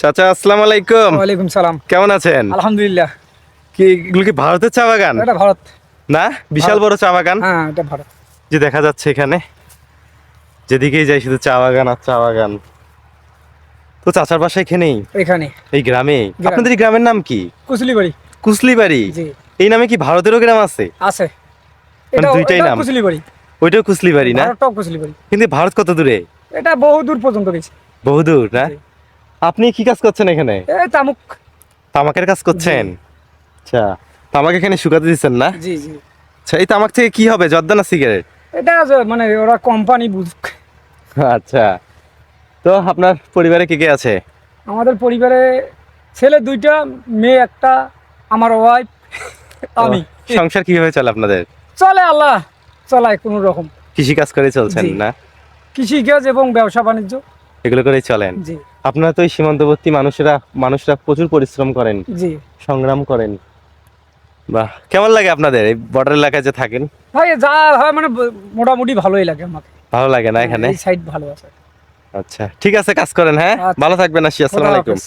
চাচা আসসালামু আলাইকুম। ওয়ালাইকুম সালাম। কেমন আছেন? আলহামদুলিল্লাহ। কি এগুলো কি ভারতের চা বাগান? এটা ভারত। না? বিশাল বড় চা বাগান? হ্যাঁ এটা ভারত। যে দেখা যাচ্ছে এখানে। যেদিকেই যাই শুধু চা বাগান আর চা বাগান। তো চাচার বাসা এখানেই? এখানে। এই গ্রামে? আপনাদের এই গ্রামের নাম কি? কুচলিবাড়ি কুসলিবাড়ি জি। এই নামে কি ভারতেরও গ্রাম আছে? আছে। মানে এটা দুইটাই নাম? কুচলিবাড়ি ওইটাও কুসলিবাড়ি না? ভারতটাও কুচলিবাড়ি কিন্তু ভারত কত দূরে? এটা বহু দূর পর্যন্ত গেছে। বহুদূর না? জি। আপনি কি কাজ করছেন এখানে? তামুক। তামাকের কাজ করছেন? আচ্ছা তামাক এখানে শুকাতে দিচ্ছেন না? জি জি। আচ্ছা এই তামাক থেকে কি হবে? জর্দা না সিগারেট? এটা মানে ওরা কোম্পানি বুঝুক। আচ্ছা তো আপনার পরিবারে কে কে আছে? আমাদের পরিবারে ছেলে দুইটা মেয়ে একটা আমার ওয়াইফ আমি। সংসার কীভাবে চলে আপনাদের? চলে আল্লাহ চলায় কোনো রকম। কৃষি কাজ করে চলছেন। না? কৃষিকাজ এবং ব্যবসা বাণিজ্য। এগুলো করেই চলেন? জি। আপনারা তো এই সীমান্তবর্তী মানুষেরা মানুষরা প্রচুর পরিশ্রম করেন জি। সংগ্রাম করেন। বাহ কেমন লাগে আপনাদের এই বর্ডার এলাকায় যে থাকেন? ভাই যা হয় মানে মোটামুটি ভালোই লাগে আমাকে। ভালো লাগে না এখানে? এই সাইড ভালো আছে। আচ্ছা ঠিক আছে কাজ করেন হ্যাঁ? আচ্ছা। ভালো থাকবেন আসি আসসালামু আলাইকুম।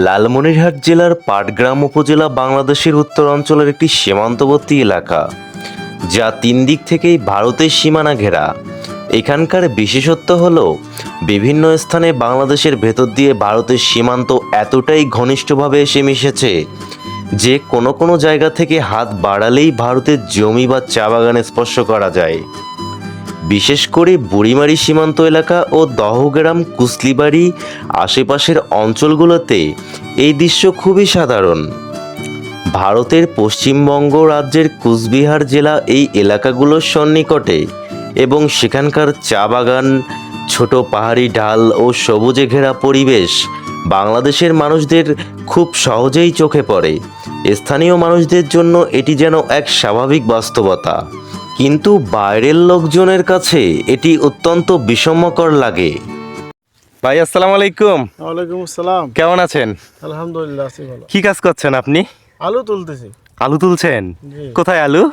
লালমনিরহাট জেলার পাটগ্রাম উপজেলা বাংলাদেশের উত্তর অঞ্চলের একটি সীমান্তবর্তী এলাকা যা তিন দিক থেকেই ভারতের সীমানা ঘেরা। এখানকার বিশেষত্ব হল, বিভিন্ন স্থানে বাংলাদেশের ভেতর দিয়ে ভারতের সীমান্ত এতটাই ঘনিষ্ঠভাবে এসে মিশেছে যে কোনো কোনো জায়গা থেকে হাত বাড়ালেই ভারতের জমি বা চা বাগানে স্পর্শ করা যায়। বিশেষ করে বুড়িমারি সীমান্ত এলাকা ও দহগ্রাম, কুসলিবাড়ি আশেপাশের অঞ্চলগুলোতে এই দৃশ্য খুবই সাধারণ। ভারতের পশ্চিমবঙ্গ রাজ্যের কুচবিহার জেলা এই এলাকাগুলোর সন্নিকটে। এবং সেখানকার চা বাগান ছোট পাহাড়ি ঢাল ও সবুজে ঘেরা পরিবেশ বাংলাদেশের মানুষদের খুব সহজেই চোখে পড়ে। স্থানীয় মানুষদের জন্য এটি যেন এক স্বাভাবিক বাস্তবতা। কিন্তু বাইরের লোকজনের কাছে এটি অত্যন্ত বিষমকর লাগে। ভাই আসসালামু আলাইকুম। ওয়ালাইকুম আসসালাম। কেমন আছেন? আলহামদুলিল্লাহ আছি ভালো। কি কাজ করছেন আপনি? আলু তুলতেছি। আলু তুলছেন? কোথায় আলু?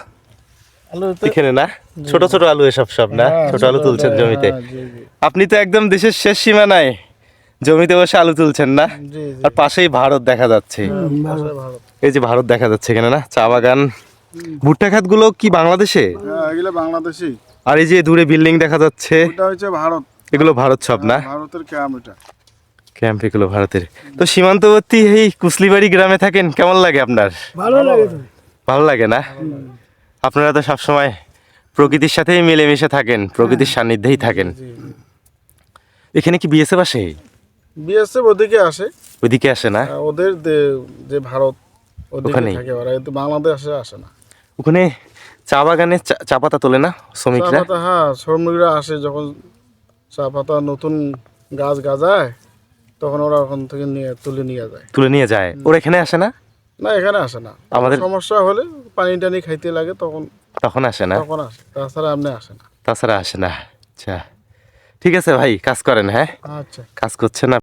এখানে না? ছোট ছোট আলু এসব সব না? হ্যাঁ, ছোট আলু তুলছেন জমিতে। হ্যাঁ, আপনি তো একদম দেশের শেষ সীমানায় জমিতে বসে আলু তুলছেন না? আর পাশেই ভারত দেখা যাচ্ছে। এই যে ভারত দেখা যাচ্ছে এখানে না? চা বাগান। ভুট্টা খাতগুলো কি বাংলাদেশে? হ্যাঁ এগুলো বাংলাদেশি আর এই যে দূরে বিল্ডিং দেখা যাচ্ছে। ওটা হচ্ছে ভারত। এগুলো ভারত সব না? ভারতের ক্যাম্প এটা। ক্যাম্প এগুলো ভারতের। তো সীমান্তবর্তী এই কুসলিবাড়ি গ্রামে থাকেন কেমন লাগে আপনার? ভালো লাগে ভালো লাগে না? আপনারা তো সবসময় প্রকৃতির সাথেই মিলেমিশে থাকেন প্রকৃতির সান্নিধ্যেই থাকেন। এখানে কি বিএসএফ আসে? বিএসএফ ওদিকে আসে। ওইদিকে আসে না? ওদের যে ভারত ওদিকে ওখানেই? থাকে ওরা কিন্তু বাংলাদেশে আসে না। ওখানে চা বাগানে চা- পাতা তোলে না শ্রমিকরা? হ্যাঁ শ্রমিকরা আসে যখন চা পাতা নতুন গাছ গাজায় তখন ওরা ওখান থেকে নিয়ে তুলে নিয়ে যায়। তুলে নিয়ে যায়। ওরা এখানে আসে না? না এখানে আসে না। আমাদের- সমস্যা হলে পানি টানি খাইতে লাগে তখন তখন আসে না? তখন আসে। তাছাড়া আপনি আসে না। তাছাড়া আসে না। আচ্ছা। ঠিক আছে ভাই কাজ করেন হ্যাঁ? আচ্ছা। কাজ করছেন